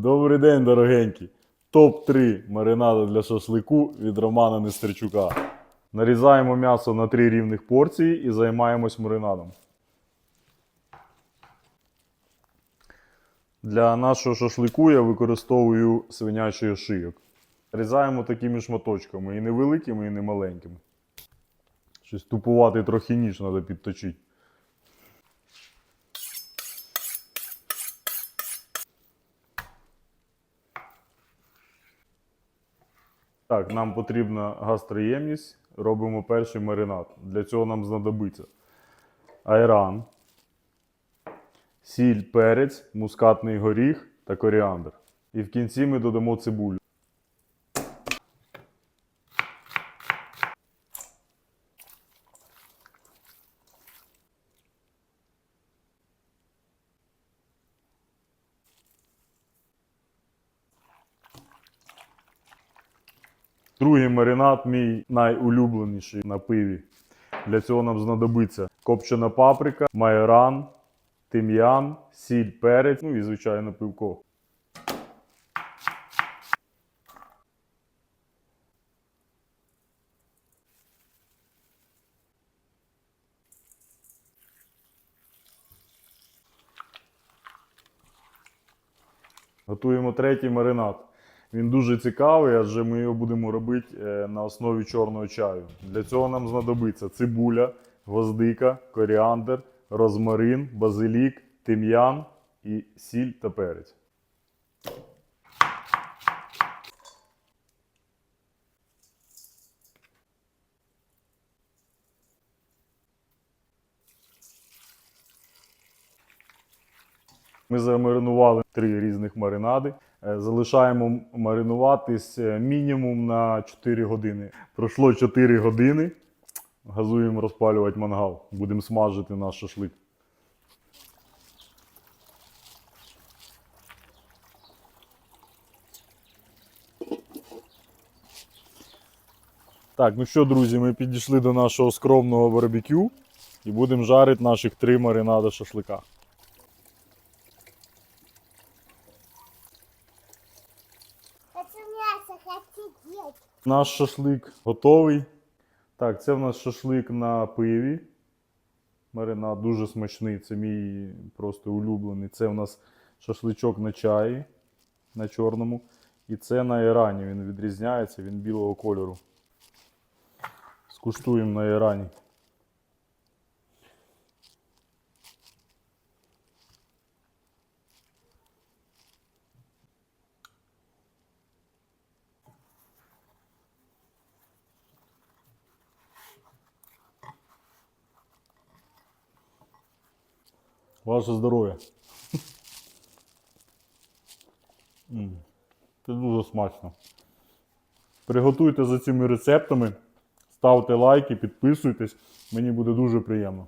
Добрий день, дорогенькі! Топ-3 маринади для шашлику від Романа Нестерчука. Нарізаємо м'ясо на 3 рівних порції і займаємось маринадом. Для нашого шашлику я використовую свинячий шийок. Різаємо такими шматочками, і невеликими, і не маленькими. Щось тупувати трохи ніж треба підточити. Так, нам потрібна гастроємність. Робимо перший маринад. Для цього нам знадобиться айран, сіль, перець, мускатний горіх та коріандр. І в кінці ми додамо цибулю. Другий маринад мій найулюбленіший на пиві. Для цього нам знадобиться копчена паприка, майоран, тим'ян, сіль, перець, ну і звичайно пивко. Готуємо третій маринад. Він дуже цікавий, адже ми його будемо робити е, на основі чорного чаю. Для цього нам знадобиться цибуля, гвоздика, коріандр, розмарин, базилік, тим'ян і сіль та перець. Ми замаринували три різних маринади. Е, Залишаємо маринуватись е, мінімум на 4 години. Пройшло 4 години. Газуємо розпалювати мангал. Будемо смажити наш шашлик. Так, ну що, друзі, ми підійшли до нашого скромного барбекю і будемо жарити наших три маринади шашлика. Хочу мясо, Наш шашлик готовий. Так, це в нас шашлик на пиві. Маринад дуже смачний, це мій просто улюблений. Це в нас шашличок на чаї на чорному. І це на ірані. Він відрізняється, він білого кольору. Скуштуємо на ірані. Ваше здоров'я. Це дуже смачно. Приготуйте за цими рецептами, ставте лайки, підписуйтесь. Мені буде дуже приємно.